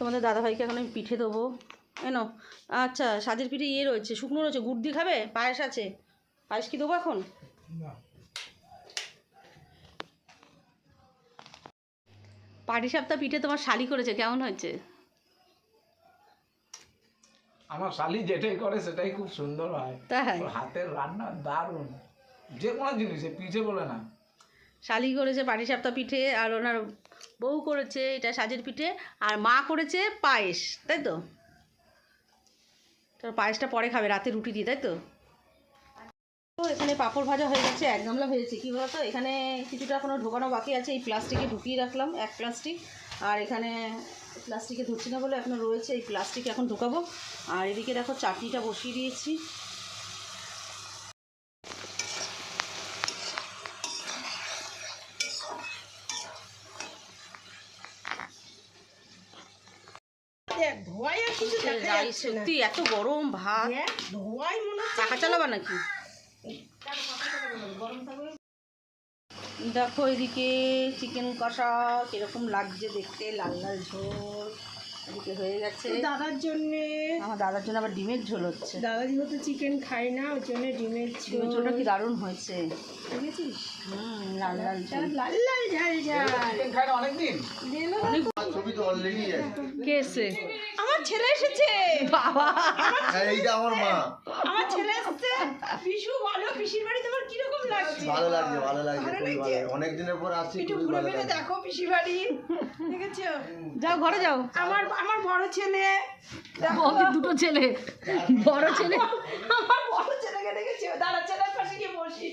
তোমাদের দাদাভাইকে এখন আমি পিঠে দেবো। এনো আচ্ছা সাজের পিঠে ইয়ে রয়েছে শুকনো রয়েছে গুড় দিয়ে খাবে? পায়েস আছে। পায়েস কি দেবো এখন? পাটি সাপ্তাহ পিঠে তোমার শালি করেছে কেমন হয়েছে? আমার শালি যেটাই করে সেটাই খুব সুন্দর হয়। তাই? হাতের রান্না দারুণ। যে কোনো জিনিস পিঠে বলে না। শালি করেছে পাটি সাপ্তাহ পিঠে আর ওনার বউ করেছে এটা সাজের পিঠে আর মা করেছে পায়েস, তাই তো? তো পায়েসটা পরে খাবে, রাতে রুটি দিয়ে, তাই তো? এখানে পাঁপড় ভাজা হয়ে গেছে, এক গামলা ভেজেছি। কী বলতো? এখানে কিছুটা এখনও ঢোকানো বাকি আছে, এই প্লাস্টিকে ঢুকিয়ে রাখলাম, এক প্লাস্টিক। আর এখানে প্লাস্টিকে ধরছি না বলে এখনও রয়েছে, এই প্লাস্টিকে এখন ঢোকাবো। আর এদিকে দেখো চাটনিটা বসিয়ে দিয়েছি দেখ ধোয়াই আর না সত্যি এত গরম ভাত। মনে হচ্ছে। চাকা চালাবা নাকি? দেখো এদিকে চিকেন কষা কীরকম লাগছে দেখতে লাল লাল ঝোল। এদিকে হয়ে গেছে। দাদার জন্য আমার দাদার জন্য আবার ডিমের ঝোল হচ্ছে। দাদা যেহেতু চিকেন খায় না ওর জন্য ডিমের ঝোল। ঝোলটা কি দারুণ হয়েছে। দেখেছিস? হুম লাল লাল ঝোল। লাল লাল ঝাল ঝাল চিকেন খায় না অনেকদিন? ছবি তো অলরেডি কে এসছে? আমার ছেলে এসেছে। বাবা। হ্যাঁ এইটা আমার মা। আমার ছেলে এসেছে। পিসু বলো পিসির বাড়ি তোমার কীরকম লাগছে? ভালো লাগছে ভালো লাগছে খুবই ভালো। অনেক দিনের পর আসছি খুবই ভালো লাগছে। দেখো পিসি বাড়ি। দেখেছ? যাও ঘরে যাও। আমার আমার বড় ছেলে। দেখো। বৌদির দুটো ছেলে। বড় ছেলে। আমার বড় ছেলেকে দেখেছি। দাদা ছেলের পাশে গিয়ে বসি।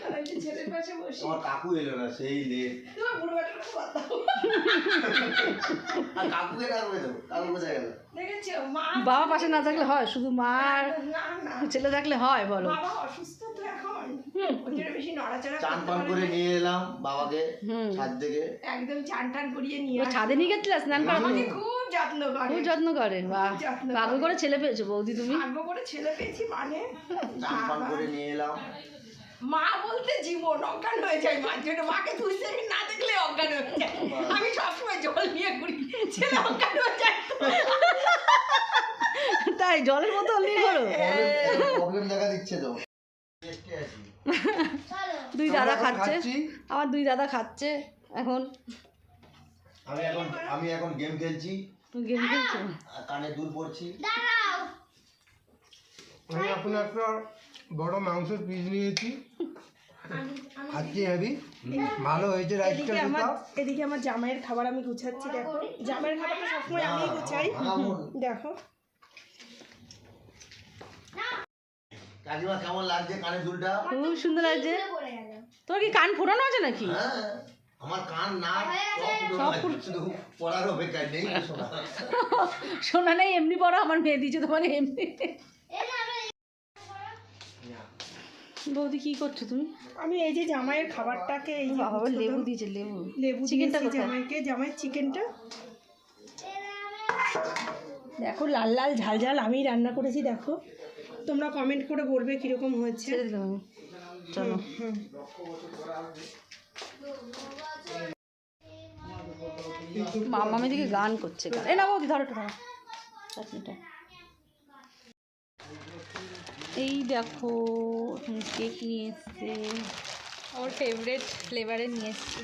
দাদা ছেলের পাশে বসি। তোমার কাকু এলো না সেই লেট তোমার বুড়ো বেটার কথা কাকুকে ডাকবে তো কাকু কোথায় গেল বাবা পাশে না থাকলে হয় শুধু মার। ছেলে থাকলে হয় বলো। বাবা অসুস্থ তো। এখন ওই বেশি নড়াচড়া চান পান করে নিয়ে এলাম বাবাকে ছাদ থেকে। একদম চান টান করিয়ে নিয়ে ছাদে নিয়ে গেছিলে স্নান করাতে আমাকে খুব যত্ন করে। খুব যত্ন করে বাহ। ভাগ্য করে। করে ছেলে পেয়েছ বৌদি তুমি? ভাগ্য করে ছেলে পেয়েছি মানে? চান পান করে নিয়ে এলাম। মা বলতে জীবন অজ্ঞান হয়ে যায় মার জন্য। মাকে দুই সেকেন্ড না দেখলে অজ্ঞান হয়ে যায়। আমি সবসময় জল নিয়ে ঘুরি। ছেলে অজ্ঞান হয়ে যায় তাই জলের বোতল নিয়ে করো প্রবলেম দেখা দিচ্ছে তো। দুই দাদা খাচ্ছে। আমার দুই দাদা খাচ্ছে এখন। আমি এখন আমি এখন গেম খেলছি। গেম খেলছো। আর কানে দুল পড়ছি। আমি এখন একটা বড় মাংসের পিস নিয়েছি। খাচ্ছি হেভি ভালো হয়েছে রাইসটা এদিকে আমার এদিকে আমার জামাইয়ের খাবার আমি গুছাচ্ছি দেখো। জামাইয়ের খাবারটা সবসময় আমি গুছাই। দেখো। কাকিমা কেমন লাগছে কানে দুলটা খুব সুন্দর লাগছে। তোর কি কান ফোটানো আছে নাকি? হ্যাঁ আমার কান না সব পড়ার অপেক্ষায় নেই। শোনা নেই এমনি পড়ো আমার মেয়ে দিয়েছে তোমার এমনি। বৌদি কি করছ তুমি? আমি এই যে জামাইয়ের খাবারটাকে এই যে বাবা লেবু দিয়েছে লেবু। লেবু চিকেনটা? জামাইকে। জামাইয়ের চিকেনটা দেখো লাল লাল ঝাল ঝাল আমি রান্না করেছি দেখো। তোমরা কমেন্ট করে বলবে কীরকম হয়েছে। চলো। হুম মামা দিকে গান করছে এ না বৌদি ধরো ধরো। চাটনিটা এই দেখো কেক নিয়ে এসছে। আমার ফেভারিট ফ্লেভারে নিয়ে এসেছি।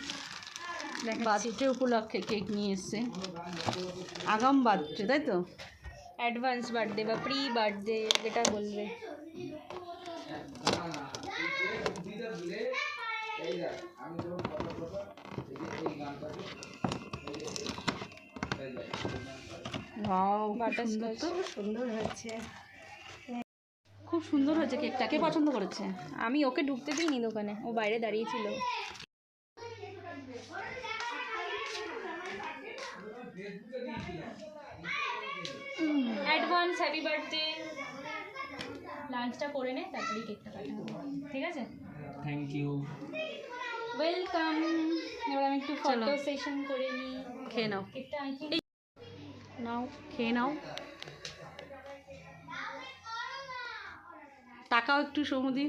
বার্থডে উপলক্ষে কেক নিয়ে এসছে। আগাম বার্থডে তাই তো? অ্যাডভান্স বার্থডে বা প্রি বার্থডে যেটা বলবে। সুন্দর হয়েছে। খুব সুন্দর হয়েছে কেকটা কে পছন্দ করেছে? আমি ওকে ঢুকতে দিইনি দোকানে ও বাইরে দাঁড়িয়েছিল। অ্যাডভান্স হ্যাপি বার্থডে লাঞ্চটা করে নে তারপরেই কেকটা কাটা ঠিক আছে? থ্যাংক ইউ ওয়েলকাম এবার আমি একটু ফটো সেশন করে নিই খেয়ে নাও। কেকটা থিঙ্ক নাও খেয়ে নাও। তাকাও একটু সমুদি।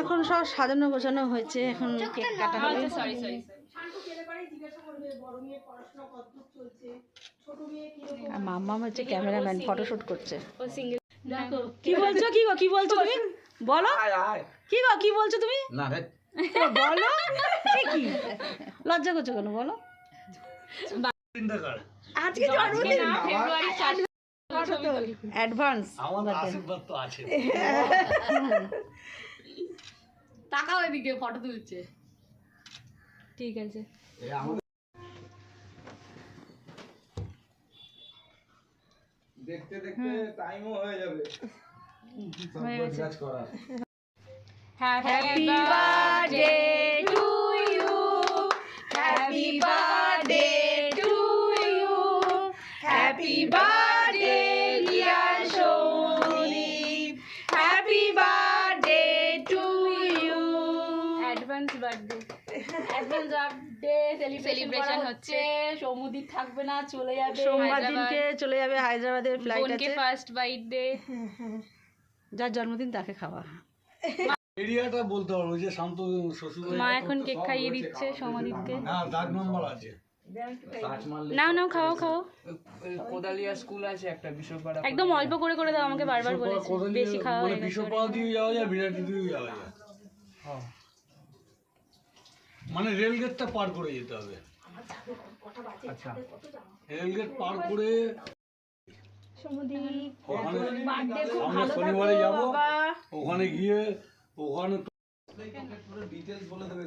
এখন সব সাজানো গোছানো হয়েছে এখন কেক কাটা হবে। সরি সরি আর মাম্মাম হচ্ছে ক্যামেরাম্যান ফটোশুট করছে। ও সিঙ্গেল দেখো। কি বলছো কি গো কি বলছো তুমি? বলো। আয় আয়। কি গো কি বলছো তুমি? না রে বলো। কি? লজ্জা করছ কেন বলো। আজকে জন্মদিন। ফেব্রুয়ারি চার অ্যাডভান্স আমার আশীর্বাদ তো আছে। তাকাও এদিকে ফটো তুলছে। ঠিক আছে। দেখতে দেখতে টাইমও হয়ে যাবে। কাজ করা happy birthday to you happy birthday to you happy birthday dear Soudip happy birthday to you advance birthday advance birthday celebration হচ্ছে। সৌমদীপ থাকবে না চলে যাবে। সোমবার দিনকে চলে যাবে হায়দ্রাবাদের ফ্লাইট বোনকে আছে। ফার্স্ট বার্থডে যার জন্মদিন তাকে খাওয়া। এরিয়াটা বলতে পারব যে শান্ত শ্বশুর মা এখন কেক খাইয়ে দিচ্ছে সৌমদীপকে হ্যাঁ দাগ নম্বর আছে। নাও নাও খাও খাও কোদালিয়া স্কুল আছে একটা বিশ্বপাড়া একদম অল্প করে করে দাও আমাকে বারবার বলেছে। বেশি খাওয়া হয়ে গেছে বিশ্বপাড়া দিয়ে যাওয়া যায় বিরাটি দিয়ে যাওয়া যায়। মানে রেলগেটটা পার করে যেতে হবে। আচ্ছা। রেলগেট পার করে ওখানে আমরা শনিবারে যাব। ওখানে গিয়ে ওখানে ডিটেলস বলে দেবে।